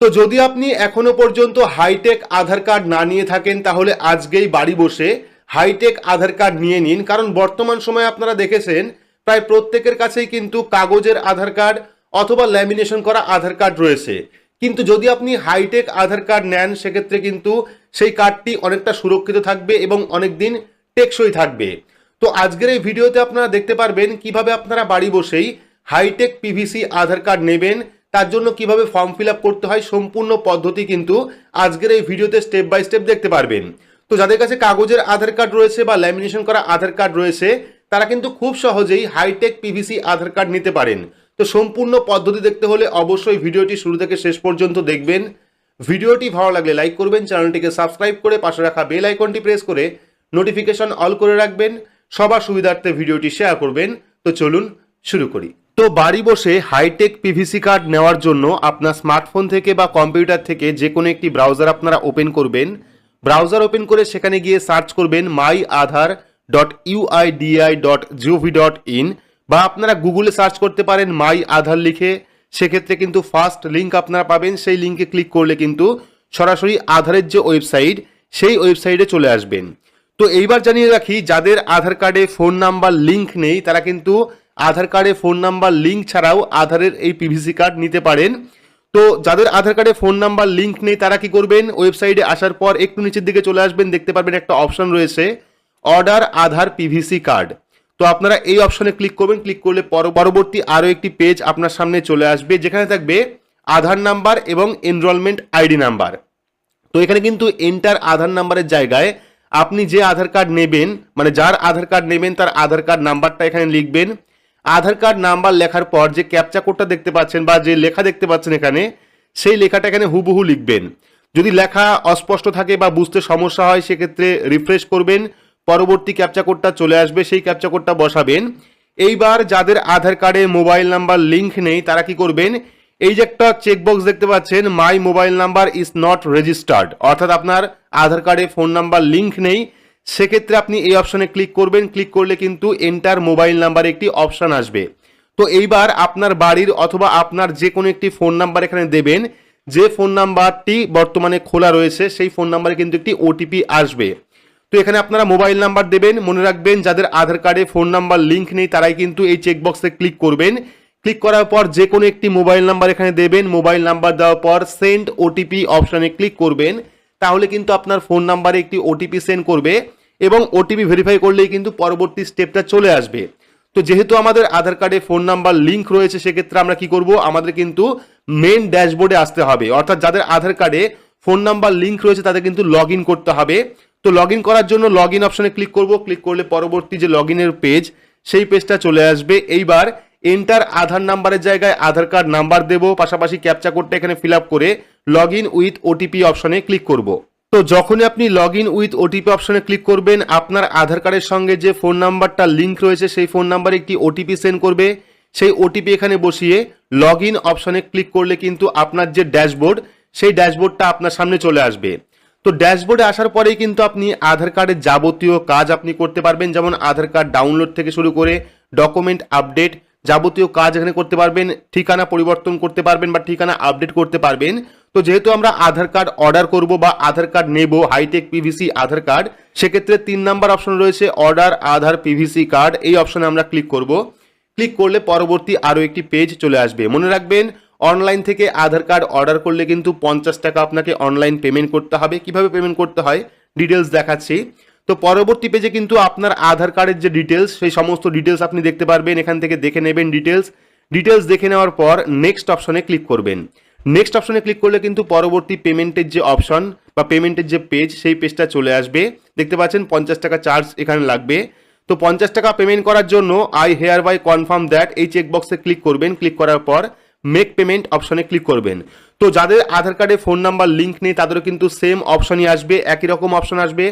তো যদি আপনি এখনও পর্যন্ত হাইটেক আধার কার্ড না নিয়ে থাকেন, তাহলে আজকেই বাড়ি বসে হাইটেক আধার কার্ড নিয়ে নিন। কারণ বর্তমান সময়ে আপনারা দেখেছেন, প্রায় প্রত্যেকের কাছেই কিন্তু কাগজের আধার কার্ড অথবা ল্যামিনেশন করা আধার কার্ড রয়েছে। কিন্তু যদি আপনি হাইটেক আধার কার্ড নেন, সেক্ষেত্রে কিন্তু সেই কার্ডটি অনেকটা সুরক্ষিত থাকবে এবং অনেক দিন টেকসই থাকবে। তো আজকের এই ভিডিওতে আপনারা দেখতে পারবেন কীভাবে আপনারা বাড়ি বসেই হাইটেক পিভিসি আধার কার্ড নেবেন তার জন্য কীভাবে ফর্ম ফিল করতে হয় সম্পূর্ণ পদ্ধতি কিন্তু আজকের এই ভিডিওতে স্টেপ বাই স্টেপ দেখতে পারবেন। তো যাদের কাছে কাগজের আধার কার্ড রয়েছে বা ল্যামিনেশন করা আধার কার্ড রয়েছে, তারা কিন্তু খুব সহজেই হাইটেক পিভিসি আধার কার্ড নিতে পারেন। তো সম্পূর্ণ পদ্ধতি দেখতে হলে অবশ্যই ভিডিওটি শুরু থেকে শেষ পর্যন্ত দেখবেন। ভিডিওটি ভালো লাগলে লাইক করবেন চ্যানেলটিকে সাবস্ক্রাইব করে পাশে রাখা বেল আইকনটি প্রেস করে নোটিফিকেশন অল করে রাখবেন। সবার সুবিধার্থে ভিডিওটি শেয়ার করবেন। তো চলুন শুরু করি। তো বাড়ি বসে হাইটেক পিভিসি কার্ড নেওয়ার জন্য আপনার স্মার্টফোন থেকে বা কম্পিউটার থেকে যে কোনো একটি ব্রাউজার আপনারা ওপেন করবেন। ব্রাউজার ওপেন করে সেখানে গিয়ে সার্চ করবেন my Aadhaar dot UIDAI dot GOV dot in বা আপনারা গুগলে সার্চ করতে পারেন মাই আধার লিখে। সেক্ষেত্রে কিন্তু ফার্স্ট লিঙ্ক আপনারা পাবেন, সেই লিঙ্কে ক্লিক করলে কিন্তু সরাসরি আধারের যে ওয়েবসাইট সেই ওয়েবসাইটে চলে আসবেন। তো এইবার জানিয়ে রাখি, যাদের আধার কার্ডে ফোন নাম্বার লিঙ্ক নেই, তারা কিন্তু আধার কার্ডে ফোন নাম্বার লিঙ্ক ছাড়াও আধারের এই পিভিসি কার্ড নিতে পারেন। তো যাদের আধার কার্ডে ফোন নাম্বার লিঙ্ক নেই, তারা কি করবেন? ওয়েবসাইটে আসার পর একটু নিচের দিকে চলে আসবেন, দেখতে পারবেন একটা অপশন রয়েছে, অর্ডার আধার পিভিসি কার্ড তো আপনারা এই অপশনে ক্লিক করবেন, ক্লিক করলে পর- পরবর্তী আরও একটি পেজ আপনার সামনে চলে আসবে, যেখানে থাকবে আধার নাম্বার এবং এনরোলমেন্ট আইডি নাম্বার। তো এখানে কিন্তু এন্টার আধার নাম্বারের জায়গায় আপনি যে আধার কার্ড নেবেন মানে যার আধার কার্ড নেবেন, তার আধার কার্ড নাম্বারটা এখানে লিখবেন। আধার কার্ড, নাম্বার লেখার পর যে ক্যাপচা কোডটা দেখতে পাচ্ছেন বা যে লেখা দেখতে পাচ্ছেন এখানে, সেই লেখাটা এখানে হুবহু লিখবেন। যদি লেখা অস্পষ্ট থাকে বা বুঝতে সমস্যা হয়, সেক্ষেত্রে রিফ্রেশ করবেন, পরবর্তী ক্যাপচা কোডটা চলে আসবে, সেই ক্যাপচা কোডটা বসাবেন। এইবার যাদের আধার কার্ডে মোবাইল নাম্বার লিঙ্ক নেই, তারা কি করবেন? এই যে একটা চেকবক্স দেখতে পাচ্ছেন, my mobile number is not registered. অর্থাৎ আপনার আধার কার্ডে ফোন নাম্বার লিঙ্ক নেই সেক্ষেত্রে আপনি এই অপশনে ক্লিক করবেন। ক্লিক করলে কিন্তু এন্টার মোবাইল নাম্বার একটি অপশান আসবে। তো এইবার আপনার বাড়ির অথবা আপনার যে কোনো একটি ফোন নাম্বার এখানে দেবেন। যে ফোন নাম্বারটি বর্তমানে খোলা রয়েছে, সেই ফোন নাম্বারে কিন্তু একটি ওটিপি আসবে। তো এখানে আপনারা মোবাইল নাম্বার দেবেন। মনে রাখবেন, যাদের আধার কার্ডে ফোন নাম্বার লিঙ্ক নেই, তারাই কিন্তু এই চেকবক্সে ক্লিক করবেন। ক্লিক করার পর যে কোনো একটি মোবাইল নাম্বার এখানে দেবেন। মোবাইল নাম্বার দেওয়ার পর সেন্ড ওটিপি অপশানে ক্লিক করবেন। তাহলে কিন্তু আপনার ফোন নাম্বারে একটি ওটিপি সেন্ড করবে এবং ওটিপি ভেরিফাই করলেই কিন্তু পরবর্তী স্টেপটা চলে আসবে। তো যেহেতু আমাদের আধার কার্ডে ফোন নাম্বার লিঙ্ক রয়েছে, সেক্ষেত্রে আমরা কি করব? আমাদের কিন্তু মেন ড্যাশবোর্ডে আসতে হবে। অর্থাৎ যাদের আধার কার্ডে ফোন নাম্বার লিঙ্ক রয়েছে, তাদের কিন্তু লগ করতে হবে। তো লগ করার জন্য লগ অপশনে ক্লিক করব। ক্লিক করলে পরবর্তী যে লগ পেজ সেই পেজটা চলে আসবে। এইবার এন্টার আধার নাম্বারের জায়গায় আধার কার্ড নাম্বার দেবো, পাশাপাশি ক্যাপচা কোডটা এখানে ফিল করে লগ ইন উইথ ওটিপি অপশনে ক্লিক করব। তো যখনই আপনি লগ ইন উইথ ওটিপি অপশনে ক্লিক করবেন, আপনার আধার কার্ডের সঙ্গে যে ফোন নাম্বারটা লিঙ্ক রয়েছে, সেই ফোন নাম্বারে একটি ওটিপি সেন্ড করবে। সেই ওটিপি এখানে বসিয়ে লগ ইন অপশনে ক্লিক করলে কিন্তু আপনার যে ড্যাশবোর্ড সেই ড্যাশবোর্ডটা আপনার সামনে চলে আসবে। তো ড্যাশবোর্ডে আসার পরেই কিন্তু আপনি আধার কার্ডের যাবতীয় কাজ আপনি করতে পারবেন, যেমন আধার কার্ড ডাউনলোড থেকে শুরু করে ডকুমেন্ট আপডেট যাবতীয় কাজ এখানে করতে পারবেন, ঠিকানা পরিবর্তন করতে পারবেন বা ঠিকানা আপডেট করতে পারবেন। তো যেহেতু আমরা আধার কার্ড অর্ডার করব বা আধার কার্ড নেব high tech PVC Aadhaar card সেক্ষেত্রে তিন নাম্বার অপশন রয়েছে অর্ডার আধার পিভিসি কার্ড এই অপশনে আমরা ক্লিক করব। ক্লিক করলে পরবর্তী আরও একটি পেজ চলে আসবে। মনে রাখবেন অনলাইন থেকে আধার কার্ড অর্ডার করলে কিন্তু পঞ্চাশ টাকা আপনাকে অনলাইন পেমেন্ট করতে হবে। কীভাবে পেমেন্ট করতে হয়? ডিটেলস দেখাচ্ছি। তো পরবর্তী পেজে কিন্তু আপনার আধার কার্ডের যে ডিটেলস সেই সমস্ত ডিটেলস আপনি দেখতে পারবেন। এখান থেকে দেখে নেবেন ডিটেলস ডিটেলস দেখে নেওয়ার পর নেক্সট অপশনে ক্লিক করবেন। নেক্সট অপশনে ক্লিক করলে কিন্তু পরবর্তী পেমেন্টের যে অপশন বা পেমেন্টের যে পেজ সেই পেজটা চলে আসবে। দেখতে পাচ্ছেন, পঞ্চাশ টাকা চার্জ এখানে লাগবে। তো পঞ্চাশ টাকা পেমেন্ট করার জন্য I hereby confirm that এই চেকবক্সে ক্লিক করবেন। ক্লিক করার পর মেক পেমেন্ট অপশনে ক্লিক করবেন। তো যাদের আধার কার্ডে ফোন নাম্বার লিঙ্ক নেই, তাদেরও কিন্তু সেম অপশনই আসবে। একই রকম অপশন আসবে।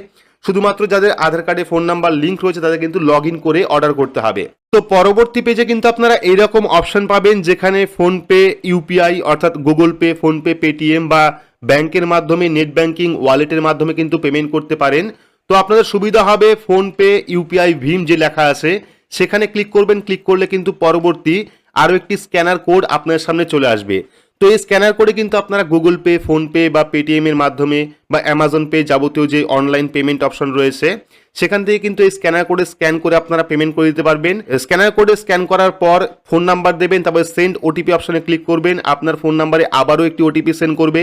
শুধুমাত্র যাদের আধার কার্ডে ফোন নাম্বার লিঙ্ক রয়েছে, তাদের কিন্তু লগ করে অর্ডার করতে হবে। তো পরবর্তী পেজে কিন্তু আপনারা এইরকম অপশন পাবেন, যেখানে ফোনপে ইউপিআই অর্থাৎ গুগল পে ফোনপে পেটিএম বা ব্যাংকের মাধ্যমে নেট ব্যাংকিং ওয়ালেটের মাধ্যমে কিন্তু পেমেন্ট করতে পারেন। তো আপনাদের সুবিধা হবে ফোনপে ইউপিআই ভীম যে লেখা আছে, সেখানে ক্লিক করবেন ক্লিক করলে কিন্তু পরবর্তী আরও একটি স্ক্যানার কোড আপনার সামনে চলে আসবে। তো এই স্ক্যানার করে কিন্তু আপনারা গুগল পে ফোনপে বা পেটিএম এর মাধ্যমে বা অ্যামাজন পে যাবতীয় যে অনলাইন পেমেন্ট অপশন রয়েছে, সেখান থেকে কিন্তু এই স্ক্যানার কোডে স্ক্যান করে আপনারা পেমেন্ট করে দিতে পারবেন। স্ক্যানার কোডে স্ক্যান করার পর ফোন নাম্বার দেবেন, তারপরে সেন্ড ওটিপি অপশনে ক্লিক করবেন, আপনার ফোন নাম্বারে আবারও একটি ওটিপি সেন্ড করবে।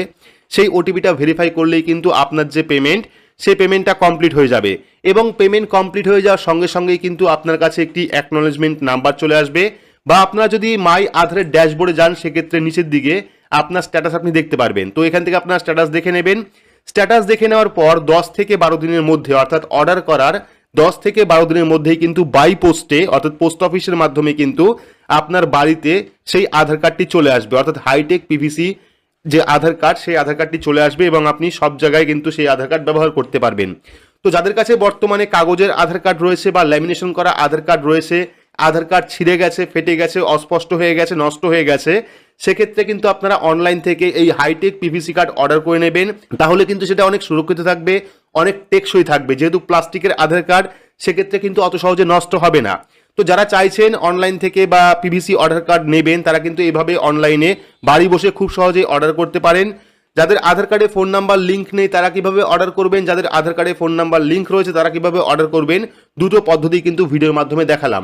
সেই ওটিপিটা ভেরিফাই করলেই কিন্তু আপনার যে পেমেন্ট সেই পেমেন্টটা কমপ্লিট হয়ে যাবে। এবং পেমেন্ট কমপ্লিট হয়ে যাওয়ার সঙ্গে সঙ্গেই কিন্তু আপনার কাছে একটি অ্যাকনোলেজমেন্ট নাম্বার চলে আসবে। বা আপনারা যদি মাই আধারের ড্যাশবোর্ডে যান, সেক্ষেত্রে নিচের দিকে আপনার স্ট্যাটাস আপনি দেখতে পারবেন। তো এখান থেকে আপনার স্ট্যাটাস দেখে নেবেন। স্ট্যাটাস দেখে নেওয়ার পর দশ থেকে বারো দিনের মধ্যে, অর্থাৎ অর্ডার করার দশ থেকে বারো দিনের মধ্যেই কিন্তু বাই পোস্টে অর্থাৎ পোস্ট অফিসের মাধ্যমে কিন্তু আপনার বাড়িতে সেই আধার কার্ডটি চলে আসবে। অর্থাৎ হাইটেক পিভিসি যে আধার কার্ড সেই আধার কার্ডটি চলে আসবে এবং আপনি সব জায়গায় কিন্তু সেই আধার কার্ড ব্যবহার করতে পারবেন। তো যাদের কাছে বর্তমানে কাগজের আধার কার্ড রয়েছে বা ল্যামিনেশন করা আধার কার্ড রয়েছে আধার কার্ড ছিঁড়ে গেছে, ফেটে গেছে, অস্পষ্ট হয়ে গেছে, নষ্ট হয়ে গেছে, সেক্ষেত্রে কিন্তু আপনারা অনলাইন থেকে এই হাইটেক পিভিসি কার্ড অর্ডার করে নেবেন। তাহলে কিন্তু সেটা অনেক সুরক্ষিত থাকবে, অনেক টেকসই থাকবে। যেহেতু প্লাস্টিকের আধার কার্ড, সেক্ষেত্রে কিন্তু অত সহজে নষ্ট হবে না। তো যারা চাইছেন অনলাইন থেকে বা পিভিসি অর্ডার কার্ড নেবেন, তারা কিন্তু এভাবে অনলাইনে বাড়ি বসে খুব সহজেই অর্ডার করতে পারেন। যাদের আধার কার্ডে ফোন নাম্বার লিঙ্ক নেই, তারা কীভাবে অর্ডার করবেন? যাদের আধার কার্ডে ফোন নাম্বার লিঙ্ক রয়েছে, তারা কীভাবে অর্ডার করবেন? দুটো পদ্ধতি কিন্তু ভিডিওর মাধ্যমে দেখালাম।